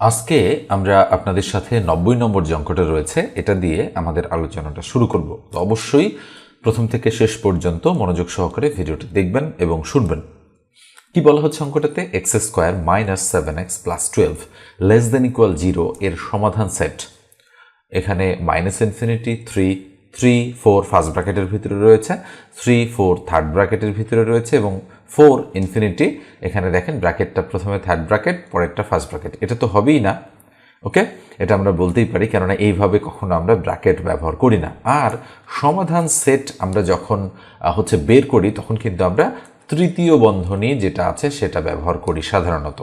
আজকে আমরা আপনাদের সাথে নব্বই নম্বর যে অঙ্কটা রয়েছে, এটা দিয়ে আমাদের আলোচনাটা শুরু করব। তো অবশ্যই প্রথম থেকে শেষ পর্যন্ত মনোযোগ সহকারে ভিডিওটি দেখবেন এবং শুনবেন। কি বলা হচ্ছে অঙ্কটাতে? X square minus seven X plus twelve less than equal zero এর সমাধান সেট। এখানে minus infinity three three, four first ব্র্যাকেটের ভিতরে রয়েছে, থ্রি, ফোর থার্ড ব্র্যাকেটের ভিতরে রয়েছে এবং ফোর ইনফিনিটি, এখানে দেখেন ব্র্যাকেটটা প্রথমে থার্ড ব্র্যাকেট পরেরটা ফার্স্ট ব্র্যাকেট এটা তো হবেই না ওকে এটা আমরা বলতেই পারি, কেননা এইভাবে কখনো আমরা ব্র্যাকেট ব্যবহার করি না। আর সমাধান সেট আমরা যখন হচ্ছে বের করি, তখন কিন্তু আমরা তৃতীয় বন্ধনী যেটা আছে সেটা ব্যবহার করি সাধারণত।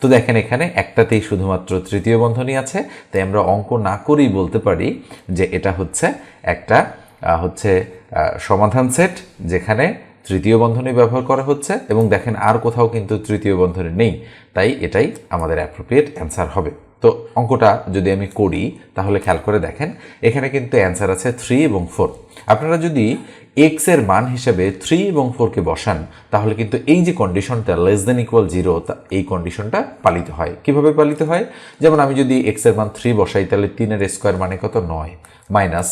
তো দেখেন এখানে একটাতেই শুধুমাত্র তৃতীয় বন্ধনী আছে, তাই আমরা অঙ্ক না করেই বলতে পারি যে এটা হচ্ছে একটা হচ্ছে সমাধান সেট, যেখানে তৃতীয় বন্ধনী ব্যবহার করা হচ্ছে এবং দেখেন আর কোথাও কিন্তু তৃতীয় বন্ধনী নেই। তাই এটাই আমাদের অ্যাপ্রোপ্রিয়েট অ্যান্সার হবে। তো অঙ্কটা যদি আমি করি, তাহলে খেয়াল করে দেখেন, এখানে কিন্তু অ্যান্সার আছে থ্রি এবং ফোর আপনারা যদি এক্সের মান হিসেবে থ্রি এবং ফোরকে বসান, তাহলে কিন্তু এই যে কন্ডিশনটা লেস দেন ইকুয়াল জিরো এই কন্ডিশনটা পালিত হয়। কীভাবে পালিত হয়? যেমন আমি যদি এক্সের মান থ্রি বসাই, তাহলে তিনের স্কোয়ার মানে কত? নয়। মাইনাস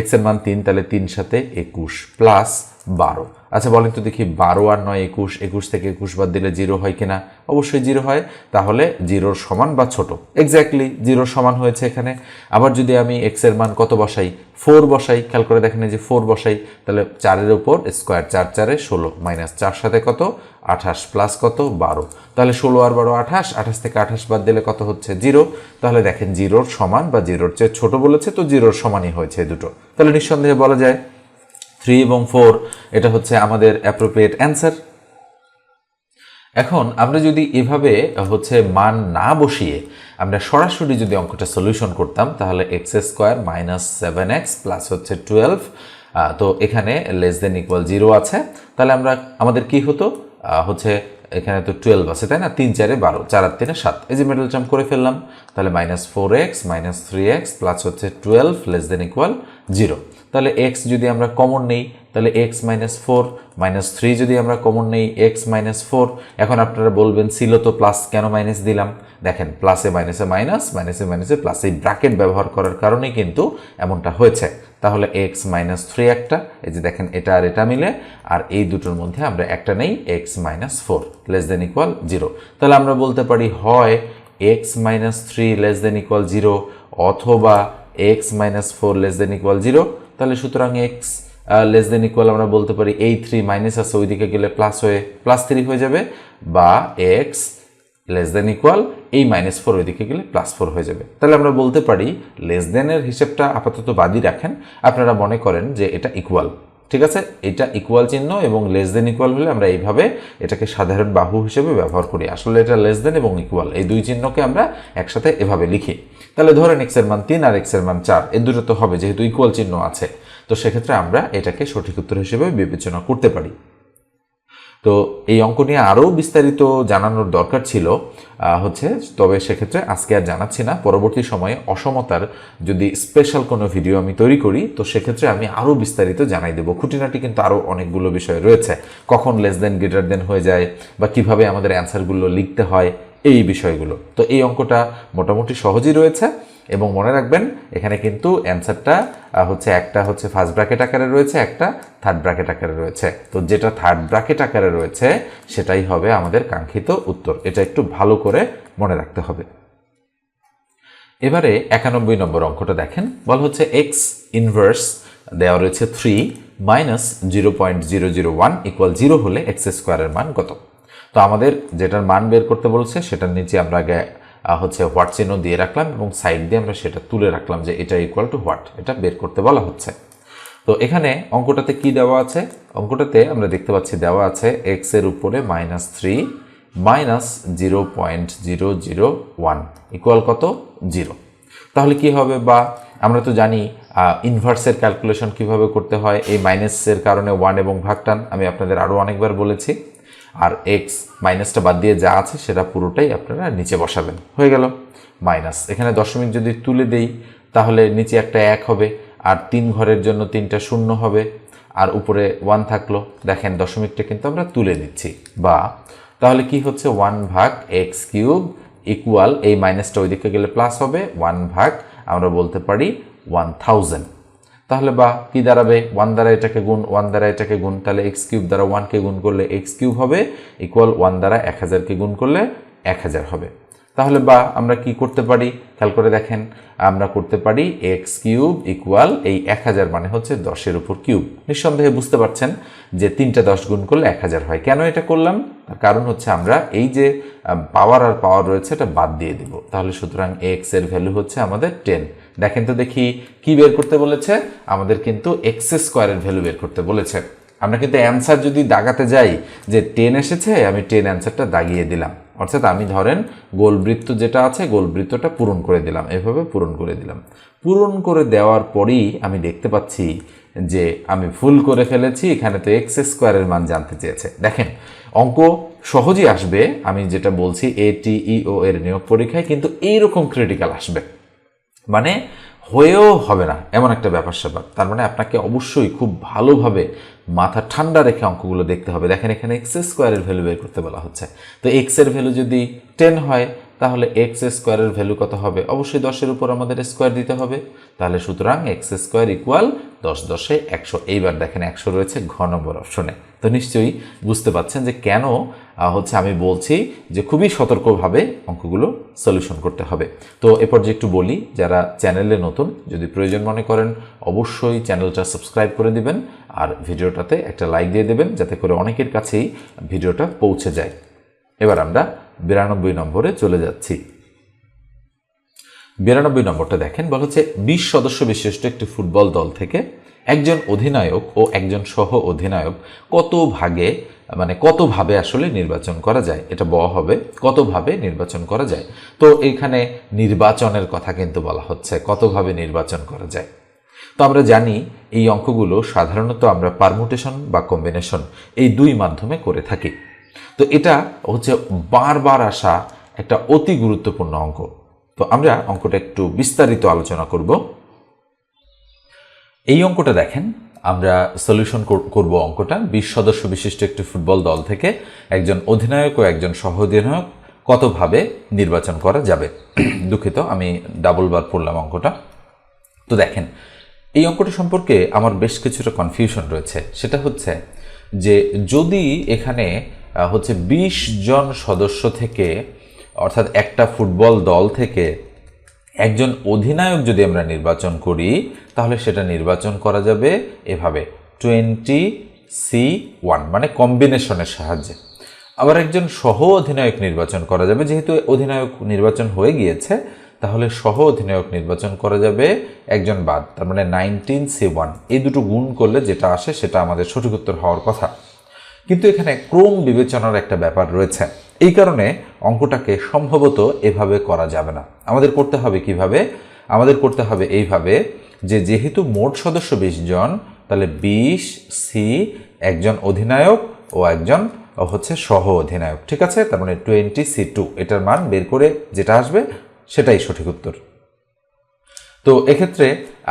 এক্সের মান তিন, তাহলে তিন সাথে একুশ। প্লাস বারো। আচ্ছা বলেন তো দেখি, বারো আর নয় একুশ একুশ থেকে একুশ বাদ দিলে জিরো হয় কিনা? অবশ্যই জিরো হয়। তাহলে জিরোর সমান বা ছোট? এক্স্যাক্টলি জিরোর সমান হয়েছে এখানে। আবার যদি আমি এক্সের মান কত বসাই? ফোর বসাই। খেয়াল করে দেখেন যে ফোর বসাই, তাহলে চারের উপর স্কোয়ার চার, চারে ষোলো। মাইনাস চার সাথে কত? আঠাশ প্লাস কত? বারো। তাহলে ষোলো আর বারো আঠাশ আঠাশ থেকে আঠাশ বাদ দিলে কত হচ্ছে? জিরো। তাহলে দেখেন জিরোর সমান বা জিরোর চেয়ে ছোট বলেছে, তো জিরোর সমানই হয়েছে দুটো। তাহলে নিঃসন্দেহে বলা যায় থ্রি এবং ফোর, এটা হচ্ছে আমাদের অ্যাপ্রোপ্রিয়েট অ্যান্সার এখন আমরা যদি এভাবে হচ্ছে মান না বসিয়ে আমরা সরাসরি যদি অঙ্কটা সলিউশন করতাম, তাহলে X square minus seven X plus হচ্ছে টুয়েলভ তো এখানে লেস দেন ইকুয়াল জিরো আছে। তাহলে আমরা, আমাদের কি হতো? হচ্ছে এখানে তো টুয়েলভ আছে, তাই না? তিন চারে বারো, চার আর তিনে সাত। এই যে মিডল টার্ম করে ফেললাম, তাহলে minus four X minus three X plus হচ্ছে twelve less than equal zero তাহলে এক্স যদি আমরা কমন নেই, তাহলে X minus four minus three যদি আমরা কমন নেই এক্স মাইনাস ফোর এখন আপনারা বলবেন ছিল তো প্লাস কেন মাইনাস দিলাম? দেখেন প্লাসে মাইনাসে মাইনাস মাইনাসে মাইনাসে প্লাস এই ব্র্যাকেট ব্যবহার করার কারণেই কিন্তু এমনটা হয়েছে। তাহলে এক্স মাইনাস থ্রি একটা, এই যে দেখেন এটা আর এটা মিলে, আর এই দুটোর মধ্যে আমরা একটা নেই X minus four less than equal zero তাহলে আমরা বলতে পারি হয় X minus three less than equal zero অথবা X minus four less than equal zero তাহলে সুতরাং এক্স লেস দেন ইকুয়াল আমরা বলতে পারি এই থ্রি মাইনাস আছে, ওইদিকে গেলে প্লাস হয়ে প্লাস থ্রি হয়ে যাবে, বা এক্স লেস দেন ইকুয়াল এই মাইনাস ফোর ওইদিকে গেলে প্লাস ফোর হয়ে যাবে। তাহলে আমরা বলতে পারি লেস দেনের হিসেবটা আপাতত বাদই রাখেন। আপনারা মনে করেন যে এটা ইকুয়াল ঠিক আছে? এটা ইকুয়াল চিহ্ন এবং লেস দেন ইকুয়াল হলে আমরা এইভাবে এটাকে সাধারণ বাহু হিসেবে ব্যবহার করি। আসলে এটা লেস দেন এবং ইকুয়াল এই দুই চিহ্নকে আমরা একসাথে এভাবে লিখি। তাহলে ধরেন এক্সের মান তিন আর এক্সের মান চার। এর দুটো তো হবে, যেহেতু ইকুয়াল চিহ্ন আছে। তো সেক্ষেত্রে আমরা এটাকে সঠিক উত্তর হিসেবে বিবেচনা করতে পারি। তো এই অঙ্ক নিয়ে আরও বিস্তারিত জানানোর দরকার ছিল হচ্ছে, তবে সেক্ষেত্রে আজকে আর জানাচ্ছি না। পরবর্তী সময়ে অসমতার যদি স্পেশাল কোনো ভিডিও আমি তৈরি করি, তো সেক্ষেত্রে আমি আরও বিস্তারিত জানাই দেবো। খুঁটিনাটি কিন্তু আরও অনেকগুলো বিষয় রয়েছে। কখন লেস দেন গ্রেটার দেন হয়ে যায়, বা কীভাবে আমাদের অ্যান্সারগুলো লিখতে হয়, এই বিষয়গুলো। তো এই অঙ্কটা মোটামুটি সহজই রয়েছে। এবং মনে রাখবেন, এখানে কিন্তু অ্যান্সারটা হচ্ছে একটা হচ্ছে ফার্স্ট ব্র্যাকেট আকারে রয়েছে, একটা থার্ড ব্র্যাকেট আকারে রয়েছে। তো যেটা থার্ড ব্র্যাকেট আকারে রয়েছে, সেটাই হবে আমাদের কাঙ্ক্ষিত উত্তর। এটা একটু ভালো করে মনে রাখতে হবে। এবারে একানব্বই নম্বর অঙ্কটা দেখেন। বল হচ্ছে এক্স ইনভার্স দেওয়া রয়েছে three minus zero point zero zero one equal zero হলে এক্স স্কোয়ারের মান কত? তো আমাদের যেটার মান বের করতে বলছে, সেটার নিচে আমরা আগে হচ্ছে হোয়াট চিহ্ন দিয়ে রাখলাম এবং সাইড দিয়ে আমরা সেটা তুলে রাখলাম যে এটা ইকুয়াল টু হোয়াট এটা বের করতে বলা হচ্ছে। তো এখানে অঙ্কটাতে কি দেওয়া আছে? অঙ্কটাতে আমরা দেখতে পাচ্ছি দেওয়া আছে এক্সের উপরে minus three minus zero point zero zero one equal কত? জিরো তাহলে কি হবে বা? আমরা তো জানি ইনভার্সের ক্যালকুলেশন কীভাবে করতে হয়? এই মাইনাসের কারণে ওয়ান এবং ভাগটান আমি আপনাদের আরও অনেকবার বলেছি। আর এক্স মাইনাসটা বাদ দিয়ে যা আছে সেটা পুরোটাই আপনারা নিচে বসাবেন। হয়ে গেল। মাইনাস এখানে দশমিক যদি তুলে দেই, তাহলে নিচে একটা এক হবে, আর তিন ঘরের জন্য তিনটা শূন্য হবে, আর উপরে ওয়ান থাকল। দেখেন দশমিকটা কিন্তু আমরা তুলে দিচ্ছি বা, তাহলে কি হচ্ছে? ওয়ান ভাগ এক্স কিউব ইকুয়াল এই মাইনাসটা ওইদিকে গেলে প্লাস হবে ওয়ান ভাগ আমরা বলতে পারি ওয়ান থাউজেন্ড তাহলে বা কি দাঁড়াবে? ওয়ান দ্বারা এটাকে গুণ ওয়ান দ্বারা এটাকে গুণ, তাহলে এক্স কিউব দ্বারা ওয়ানকে গুণ করলে এক্স কিউব হবে ইকুয়াল ওয়ান দ্বারা এক হাজারকে গুণ করলে এক হাজার হবে। তাহলে বা আমরা কি করতে পারি? খেয়াল করে দেখেন, আমরা করতে পারি এক্স কিউব ইকুয়াল এই এক হাজার মানে হচ্ছে দশের উপর কিউব। নিঃসন্দেহে বুঝতে পারছেন যে তিনটা দশ গুণ করলে এক হাজার হয়। কেন এটা করলাম? তার কারণ হচ্ছে আমরা এই যে পাওয়ার আর পাওয়ার রয়েছে এটা বাদ দিয়ে দিব। তাহলে সুতরাং এক্সের ভ্যালু হচ্ছে আমাদের টেন দেখেন তো দেখি কি বের করতে বলেছে? আমাদের কিন্তু এক্স স্কোয়ারের ভ্যালু বের করতে বলেছে। আমরা কিন্তু অ্যান্সার যদি দাগাতে যাই যে টেন এসেছে, আমি টেন অ্যান্সারটা দাগিয়ে দিলাম। অর্থাৎ আমি ধরেন গোলবৃত্ত যেটা আছে, গোলবৃত্তটা পূরণ করে দিলাম। এভাবে পূরণ করে দিলাম। পূরণ করে দেওয়ার পরই আমি দেখতে পাচ্ছি যে আমি ভুল করে ফেলেছি, এখানে তো এক্স স্কোয়ারের মান জানতে চেয়েছে। দেখেন, অঙ্ক সহজেই আসবে, আমি যেটা বলছি এ টি ই ও এর নিয়োগ পরীক্ষায়, কিন্তু এইরকম ক্রিটিক্যাল আসবে। মানে হয়েও হবে না, এমন একটা ব্যাপার স্যাপার। তার মানে আপনাকে অবশ্যই খুব ভালোভাবে মাথা ঠান্ডা রেখে অঙ্কগুলো দেখতে হবে। দেখেন এখানে এক্স স্কোয়ারের ভ্যালু বের করতে বলা হচ্ছে। তো এক্সের ভ্যালু যদি টেন হয়, তাহলে এক্স স্কোয়ারের ভ্যালু কত হবে? অবশ্যই দশের উপর আমাদের স্কোয়ার দিতে হবে। তাহলে সুতরাং এক্স স্কোয়ার ইকুয়াল দশ দশে একশো, এইবার দেখেন একশো রয়েছে ঘ নম্বর অপশনে তো নিশ্চয়ই বুঝতে পাচ্ছেন যে কেন হচ্ছে আমি বলছি যে খুবই সতর্কভাবে অঙ্কগুলো সলিউশন করতে হবে। তো এরপর যে একটু বলি, যারা চ্যানেলে নতুন, যদি প্রয়োজন মনে করেন, অবশ্যই চ্যানেলটা সাবস্ক্রাইব করে দিবেন আর ভিডিওটাতে একটা লাইক দিয়ে দেবেন, যাতে করে অনেকের কাছেই ভিডিওটা পৌঁছে যায়। এবার আমরা বিরানব্বই নম্বরে চলে যাচ্ছি। বিরানব্বই নম্বরটা দেখেন, বলা হচ্ছে বিশ সদস্য বিশিষ্ট একটি ফুটবল দল থেকে একজন অধিনায়ক ও একজন সহ অধিনায়ক কত ভাগে মানে কতভাবে আসলে নির্বাচন করা যায়, এটা ব হবে কতভাবে নির্বাচন করা যায়। তো এখানে নির্বাচনের কথা কিন্তু বলা হচ্ছে কতভাবে নির্বাচন করা যায়। তো আমরা জানি এই অঙ্কগুলো সাধারণত আমরা পারমুটেশন বা কম্বিনেশন এই দুই মাধ্যমে করে থাকি। তো এটা হচ্ছে বারবার আসা একটা অতি গুরুত্বপূর্ণ অঙ্ক। তো আমরা অঙ্কটা একটু বিস্তারিত আলোচনা করব। এই অঙ্কটা দেখেন, আমরা সলিউশন করব অঙ্কটা। বিশ সদস্য বিশিষ্ট একটি ফুটবল দল থেকে একজন অধিনায়ক ও একজন সহ অধিনায়ক কতভাবে নির্বাচন করা যাবে? দুঃখিত, আমি ডাবল বার পড়লাম অঙ্কটা। তো দেখেন, এই অঙ্কটা সম্পর্কে আমার বেশ কিছুটা কনফিউশন রয়েছে। সেটা হচ্ছে যে যদি এখানে হচ্ছে ২০ জন সদস্য থেকে অর্থাৎ একটা ফুটবল দল থেকে একজন অধিনায়ক যদি আমরা নির্বাচন করি, তাহলে সেটা নির্বাচন করা যাবে এভাবে টোয়েন্টি সি ওয়ান মানে কম্বিনেশনের সাহায্যে। আবার একজন সহ অধিনায়ক নির্বাচন করা যাবে, যেহেতু অধিনায়ক নির্বাচন হয়ে গিয়েছে, তাহলে সহ অধিনায়ক নির্বাচন করা যাবে একজন বাদ, তার মানে নাইনটিন সি ওয়ান এই দুটো গুণ করলে যেটা আসে সেটা আমাদের সঠিক উত্তর হওয়ার কথা। কিন্তু এখানে ক্রম বিবেচনার একটা ব্যাপার রয়েছে। এই কারণে অঙ্কটাকে সম্ভবত এভাবে করা যাবে না। আমাদের করতে হবে কীভাবে? আমাদের করতে হবে এইভাবে যে যেহেতু মোট সদস্য বিশ জন, তাহলে বিশ, সি, একজন অধিনায়ক ও একজন হচ্ছে সহ অধিনায়ক। ঠিক আছে? তার মানে টোয়েন্টি সি টু। এটার মান বের করে যেটা আসবে সেটাই সঠিক উত্তর। তো এক্ষেত্রে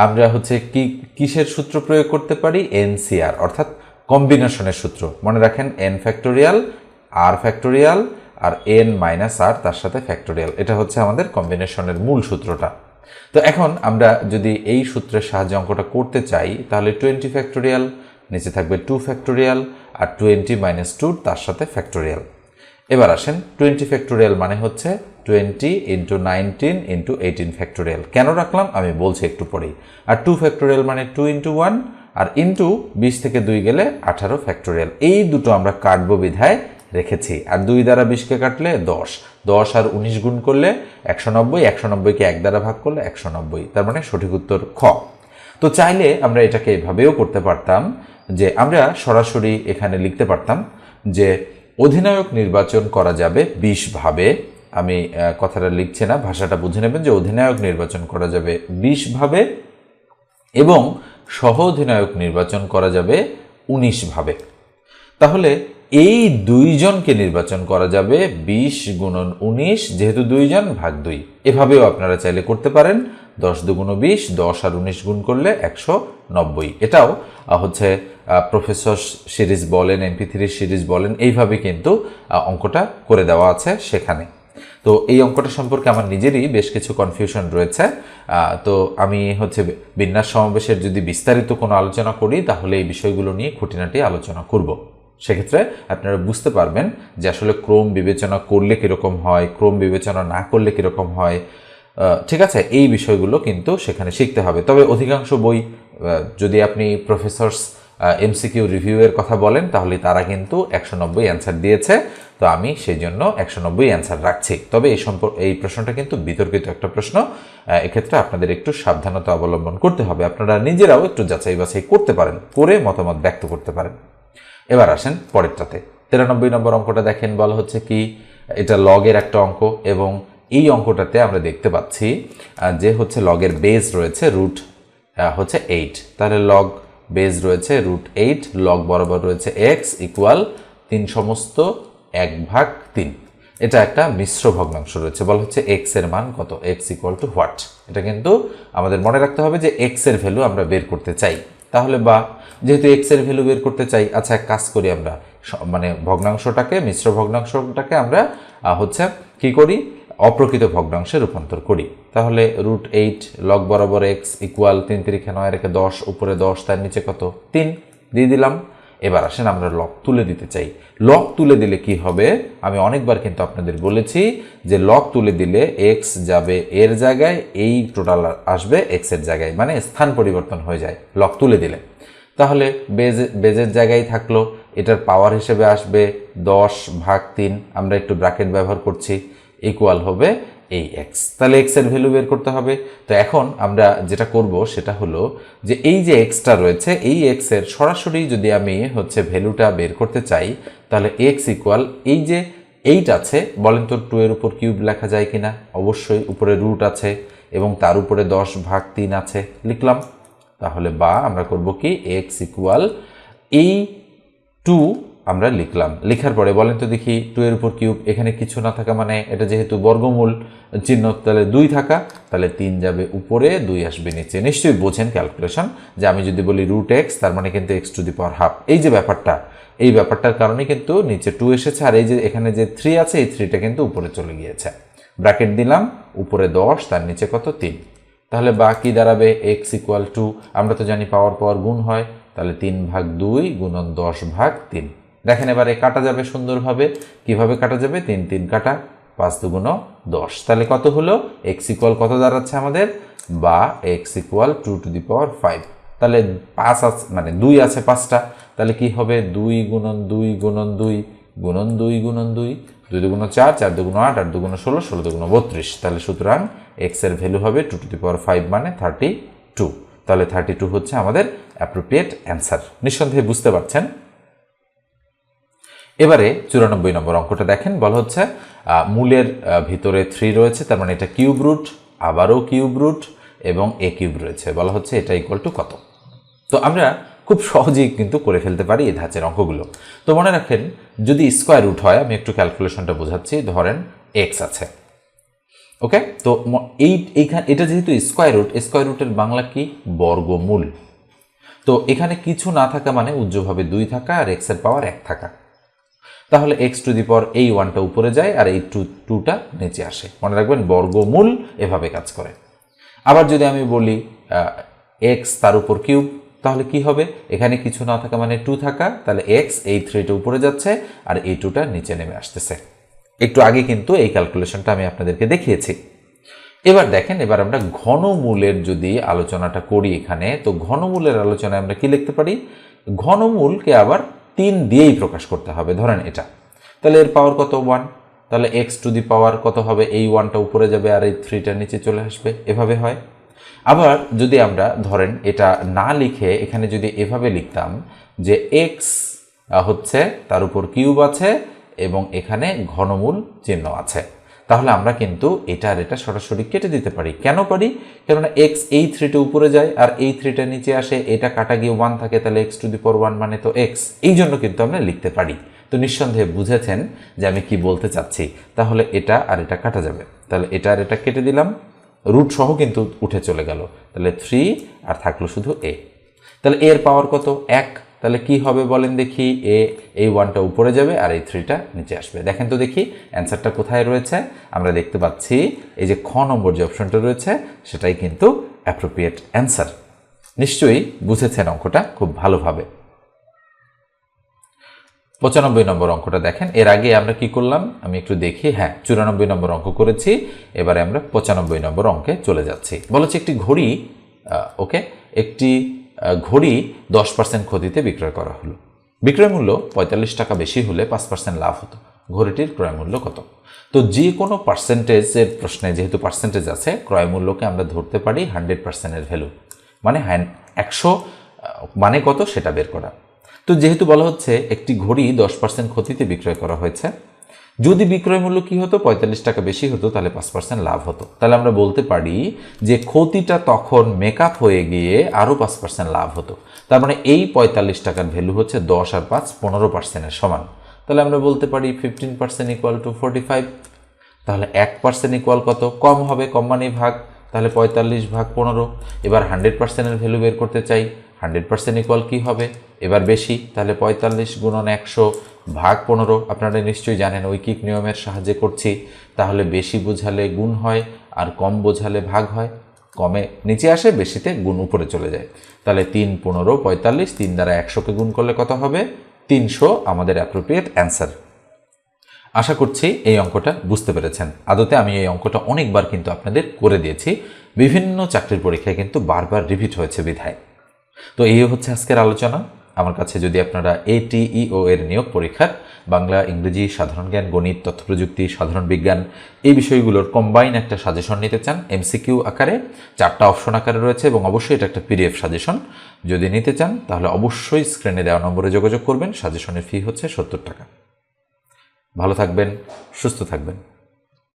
আমরা হচ্ছে কি, কিসের সূত্র প্রয়োগ করতে পারি? এনসিআর, অর্থাৎ কম্বিনেশনের সূত্র। মনে রাখেন এন ফ্যাক্টোরিয়াল, আর ফ্যাক্টোরিয়াল আর এন মাইনাস আর তার সাথে ফ্যাক্টোরিয়াল এটা হচ্ছে আমাদের কম্বিনেশনের মূল সূত্রটা। তো এখন আমরা যদি এই সূত্রের সাহায্যে অঙ্কটা করতে চাই, তাহলে টোয়েন্টি ফ্যাক্টোরিয়াল নিচে থাকবে টু ফ্যাক্টোরিয়াল আর টোয়েন্টি মাইনাস টু তার সাথে ফ্যাক্টোরিয়াল এবার আসেন টোয়েন্টি ফ্যাক্টোরিয়াল মানে হচ্ছে twenty into nineteen into eighteen factorial কেন রাখলাম? আমি বলছি একটু পরেই। আর টু ফ্যাক্টোরিয়াল মানে টু ইন্টু ওয়ান আর ইন্টু বিশ থেকে দুই গেলে আঠারো ফ্যাক্টোরিয়াল এই দুটো আমরা কাটবো বিধায় রেখেছি। আর দুই দ্বারা বিশকে কাটলে দশ। দশ আর উনিশ গুণ করলে একশো নব্বই একশো নব্বইকে এক দ্বারা ভাগ করলে একশো নব্বই তার মানে সঠিক উত্তর খ। তো চাইলে আমরা এটাকে এভাবেও করতে পারতাম যে আমরা সরাসরি এখানে লিখতে পারতাম যে অধিনায়ক নির্বাচন করা যাবে বিশ ভাবে। আমি কথাটা লিখছি না, ভাষাটা বুঝে নেবেন যে অধিনায়ক নির্বাচন করা যাবে বিশ ভাবে এবং সহ অধিনায়ক নির্বাচন করা যাবে উনিশভাবে তাহলে এই দুইজনকে নির্বাচন করা যাবে বিশ গুণন উনিশ, যেহেতু দুইজন, ভাগ দুই। এভাবেও আপনারা চাইলে করতে পারেন। দশ দুগুণ বিশ, দশ আর উনিশ গুণ করলে একশো নব্বই। এটাও হচ্ছে প্রফেসর সিরিজ বলেন, এমপি থ্রি সিরিজ বলেন, এইভাবে কিন্তু অঙ্কটা করে দেওয়া আছে সেখানে। তো এই অঙ্কটা সম্পর্কে আমার নিজেরই বেশ কিছু কনফিউশন রয়েছে। তো আমি হচ্ছে বিন্যাস সমাবেশের যদি বিস্তারিত কোনো আলোচনা করি, তাহলে এই বিষয়গুলো নিয়ে খুঁটিনাটি আলোচনা করব। সেক্ষেত্রে আপনারা বুঝতে পারবেন যে আসলে ক্রম বিবেচনা করলে কীরকম হয়, ক্রম বিবেচনা না করলে কীরকম হয়। ঠিক আছে, এই বিষয়গুলো কিন্তু সেখানে শিখতে হবে। তবে অধিকাংশ বই যদি আপনি প্রফেসর্স এমসিকিউ রিভিউয়ের কথা বলেন, তাহলে তারা কিন্তু একশো নব্বই অ্যান্সার দিয়েছে। তো আমি সেই জন্য একশো নব্বই অ্যান্সার রাখছি। তবে এই সম্পর্ক এই প্রশ্নটা কিন্তু বিতর্কিত একটা প্রশ্ন। এক্ষেত্রে আপনাদের একটু সাবধানতা অবলম্বন করতে হবে। আপনারা নিজেরাও একটু যাচাই বাছাই করতে পারেন, করে মতামত ব্যক্ত করতে পারেন। এবার আসেন পরেরটাতে। তিরানব্বই নম্বর অঙ্কটা দেখেন, বলা হচ্ছে কি, এটা লগের একটা অঙ্ক এবং এই অঙ্কটাতে আমরা দেখতে পাচ্ছি যে হচ্ছে লগের বেজ রয়েছে রুট হচ্ছে এইট তাহলে লগ বেজ রয়েছে রুট এইট লগ বরাবর রয়েছে এক্স ইকুয়াল তিন সমস্ত এক ভাগ তিন। এটা একটা মিশ্র ভগ্নাংশ রয়েছে, বলা হচ্ছে এক্সের মান কত? এক্স ইকুয়াল টু হোয়াট এটা কিন্তু আমাদের মনে রাখতে হবে যে এক্সের ভ্যালু আমরা বের করতে চাই। তাহলে বা যেহেতু এক্সের ভ্যালু বের করতে চাই আচ্ছা এক কাজ করি আমরা। মানে ভগ্নাংশটাকে, মিশ্র ভগ্নাংশটাকে আমরা হচ্ছে কি করি? অপ্রকৃত ভগ্নাংশে রূপান্তর করি। তাহলে রুট এইট লগ বরাবর এক্স ইকুয়াল তিন তিরিখে নয় রেখে দশ, উপরে দশ, তার নিচে কত? তিন। দিয়ে দিলাম। এবার আসেন আমরা লক তুলে দিতে চাই। লক তুলে দিলে কি হবে? আমি অনেকবার কিন্তু আপনাদের বলেছি যে লক তুলে দিলে এক্স যাবে এর জায়গায়, এই টোটাল আসবে এক্সের জায়গায়। মানে স্থান পরিবর্তন হয়ে যায় লক তুলে দিলে। তাহলে বেজ বেজের জায়গায় থাকল, এটার পাওয়ার হিসেবে আসবে দশ ভাগ তিন, আমরা একটু ব্র্যাকেট ব্যবহার করছি ইকুয়াল হবে এই এক্স তাহলে এক্সের ভ্যালু বের করতে হবে। তো এখন আমরা যেটা করব সেটা হলো যে এই যে এক্সটা রয়েছে, এই এক্সের সরাসরি যদি আমি হচ্ছে ভ্যালুটা বের করতে চাই, তাহলে এক্স ইকুয়াল এই যে এইট আছে, বলেন তো টু এর উপর কিউব লেখা যায় কিনা? অবশ্যই উপরে রুট আছে এবং তার উপরে দশ ভাগ তিন আছে। লিখলাম। তাহলে বা আমরা করব কি? এক্স ইকুয়াল এই টু আমরা লিখলাম। লেখার পরে বলেন তো দেখি টু এর উপর কিউব এখানে কিছু না থাকা মানে এটা যেহেতু বর্গমূল চিহ্ন, তাহলে দুই থাকা, তাহলে তিন যাবে উপরে, দুই আসবে নিচে। নিশ্চয়ই বোঝেন ক্যালকুলেশন যে আমি যদি বলি রুট এক্স তার মানে কিন্তু X to the power half এই যে ব্যাপারটা, এই ব্যাপারটার কারণে কিন্তু নিচে টু এসেছে, আর এই যে এখানে যে থ্রি আছে, এই থ্রিটা কিন্তু উপরে চলে গিয়েছে। ব্র্যাকেট দিলাম, উপরে দশ, তার নিচে কত? তিন। তাহলে বাকি দাঁড়াবে এক্স ইকুয়াল টু আমরা তো জানি পাওয়ার পাওয়ার গুণ হয়, তাহলে তিন ভাগ দুই গুণন দশ ভাগ তিন। দেখেন এবারে কাটা যাবে সুন্দরভাবে, কীভাবে কাটা যাবে? তিন তিন কাটা, পাঁচ দুগুণ দশ। তাহলে কত হলো? এক্স ইকুয়াল কত দাঁড়াচ্ছে আমাদের? বা x equal to two the power five তাহলে পাঁচ আছে মানে দুই আছে পাঁচটা, তাহলে কি হবে? দুই গুণন দুই গুণন দুই গুণন দুই গুণন দুই। দুই দুগুণ চার চার দুগুণ আট আট দুগুণ ষোলো ষোলো দুগুণ বত্রিশ। তাহলে সুতরাং এক্সের ভ্যালু হবে two to the power five মানে থার্টি টু তাহলে থার্টি টু হচ্ছে আমাদের অ্যাপ্রোপ্রিয়েট অ্যান্সার নিঃসন্দেহে বুঝতে পারছেন? এবারে চুরানব্বই নম্বর অঙ্কটা দেখেন। বলা হচ্ছে মূলের ভিতরে থ্রি রয়েছে, তার মানে এটা কিউব রুট আবারও কিউব রুট এবং এ কিউব রয়েছে। বলা হচ্ছে এটা ইকুয়াল টু কত? তো আমরা খুব সহজেই কিন্তু করে ফেলতে পারি এই ধাঁচের অঙ্কগুলো। তো মনে রাখেন, যদি স্কোয়ার রুট হয়, আমি একটু ক্যালকুলেশনটা বোঝাচ্ছি, ধরেন এক্স আছে। ওকে তো এই এইখানে এটা যেহেতু স্কোয়ার রুট স্কোয়ার রুটের বাংলা কি? বর্গমূল। তো এখানে কিছু না থাকা মানে উজ্জ্বভাবে দুই থাকা আর এক্সের পাওয়ার এক থাকা। তাহলে এক্স টু দি পাওয়ার এই ওয়ানটা উপরে যায় আর এই টু টুটা নিচে আসে। মনে রাখবেন, বর্গমূল এভাবে কাজ করে। আবার যদি আমি বলি এক্স তার উপর কিউব তাহলে কি হবে? এখানে কিছু না থাকা মানে টু থাকা, তাহলে এক্স এই থ্রিটা উপরে যাচ্ছে আর এই টুটা নিচে নেমে আসতেছে। একটু আগে কিন্তু এই ক্যালকুলেশনটা আমি আপনাদেরকে দেখিয়েছি। এবার দেখেন, এবার আমরা ঘনমূলের যদি আলোচনাটা করি এখানে, তো ঘনমূলের আলোচনায় আমরা কি লিখতে পারি? ঘনমূলকে আবার তিন দিয়েই প্রকাশ করতে হবে। ধরেন এটা। তাহলে এর পাওয়ার কত? ওয়ান তাহলে এক্স টু দি পাওয়ার কত হবে? এই ওয়ানটা উপরে যাবে আর এই থ্রিটা নিচে চলে আসবে। এভাবে হয়। আবার যদি আমরা ধরেন এটা না লিখে এখানে যদি এভাবে লিখতাম যে এক্স হচ্ছে তার উপর কিউব আছে এবং এখানে ঘনমূল চিহ্ন আছে, তাহলে আমরা কিন্তু এটা আর এটা সরাসরি কেটে দিতে পারি। কেন পারি? কেননা এক্স এই থ্রিটা উপরে যায় আর এই থ্রিটা নিচে আসে, এটা কাটা গিয়ে ওয়ান থাকে, তাহলে x to the power one মানে তো এক্স এই জন্য কিন্তু আমরা লিখতে পারি। তো নিঃসন্দেহে বুঝেছেন যে আমি কি বলতে চাচ্ছি? তাহলে এটা আর এটা কাটা যাবে। তাহলে এটা আর এটা কেটে দিলাম। রুট সহ কিন্তু উঠে চলে গেল। তাহলে থ্রি আর থাকল শুধু এ তাহলে এর পাওয়ার কত? এক। তাহলে কি হবে বলেন দেখি? এ এই ওয়ানটা উপরে যাবে আর এই থ্রিটা নিচে আসবে। দেখেন তো দেখি অ্যান্সারটা কোথায় রয়েছে? আমরা দেখতে পাচ্ছি, এই যে খ নম্বর যে অপশনটা রয়েছে, সেটাই কিন্তু অ্যাপ্রোপ্রিয়েট অ্যান্সার নিশ্চয়ই বুঝেছেন অঙ্কটা খুব ভালোভাবে। পঁচানব্বই নম্বর অঙ্কটা দেখেন। এর আগে আমরা কি করলাম? আমি একটু দেখি। হ্যাঁ চুরানব্বই নম্বর অঙ্ক করেছি। এবারে আমরা পঁচানব্বই নম্বর অঙ্কে চলে যাচ্ছি। বলেছি একটি ঘড়ি ওকে? একটি ঘড়ি দশ পার্সেন্ট ক্ষতিতে বিক্রয় করা হলো। বিক্রয় মূল্য পঁয়তাল্লিশ টাকা বেশি হলে পাঁচ পার্সেন্ট লাভ হতো। ঘড়িটির ক্রয় মূল্য কত? তো যে কোনো পার্সেন্টেজের প্রশ্নে, যেহেতু পার্সেন্টেজ আছে, ক্রয় মূল্যকে আমরা ধরতে পারি হান্ড্রেড পার্সেন্টের ভ্যালু মানে হ্যান্ড একশো মানে কত? সেটা বের করা। তো যেহেতু বলা হচ্ছে একটি ঘড়ি দশ পার্সেন্ট ক্ষতিতে বিক্রয় করা হয়েছে, যদি বিক্রয় মূল্য কি হতো, পঁয়তাল্লিশ টাকা বেশি হতো, তাহলে পাঁচ পার্সেন্ট লাভ হতো। তাহলে আমরা বলতে পারি যে ক্ষতিটা তখন মেকআপ হয়ে গিয়ে আরও পাঁচ পার্সেন্ট লাভ হতো। তার মানে এই পঁয়তাল্লিশ টাকার ভ্যালু হচ্ছে দশ আর পাঁচ পনেরো পার্সেন্টের সমান। তাহলে আমরা বলতে পারি fifteen percent equal to forty five তাহলে এক পার্সেন্ট ইকুয়াল কত? কম হবে, কম মানে ভাগ। তাহলে পঁয়তাল্লিশ ভাগ পনেরো, এবার হান্ড্রেড পার্সেন্টের ভ্যালু বের করতে চাই। হান্ড্রেড পার্সেন্ট ইকুয়াল কী হবে? এবার বেশি, তাহলে পঁয়তাল্লিশ গুণন একশো ভাগ পনেরো। আপনারা নিশ্চয়ই জানেন ঐকিক নিয়মের সাহায্যে করছি। তাহলে বেশি বোঝালে গুণ হয়, আর কম বোঝালে ভাগ হয়। কমে নিচে আসে, বেশিতে গুণ উপরে চলে যায়। তাহলে তিন পনেরো পঁয়তাল্লিশ, তিন দ্বারা একশোকে গুণ করলে কত হবে? তিনশো, আমাদের অ্যাপ্রোপ্রিয়েট অ্যান্সার আশা করছি এই অঙ্কটা বুঝতে পেরেছেন। আদতে আমি এই অঙ্কটা অনেকবার কিন্তু আপনাদের করে দিয়েছি। বিভিন্ন চাকরির পরীক্ষায় কিন্তু বারবার রিপিট হয়েছে বিধায়। তো এই হচ্ছে আজকের আলোচনা। আমার কাছে যদি আপনারা এটিইও এর নিয়োগ পরীক্ষার, বাংলা, ইংরেজি, সাধারণ জ্ঞান, গণিত তথ্য প্রযুক্তি সাধারণ বিজ্ঞান এই বিষয়গুলোর কম্বাইন একটা সাজেশন নিতে চান এমসিকিউ আকারে চারটা অপশন আকারে রয়েছে এবং অবশ্যই এটা একটা পিডিএফ সাজেশন যদি নিতে চান, তাহলে অবশ্যই স্ক্রিনে দেওয়া নম্বরে যোগাযোগ করবেন। সাজেশনের ফি হচ্ছে সত্তর টাকা। ভালো থাকবেন, সুস্থ থাকবেন।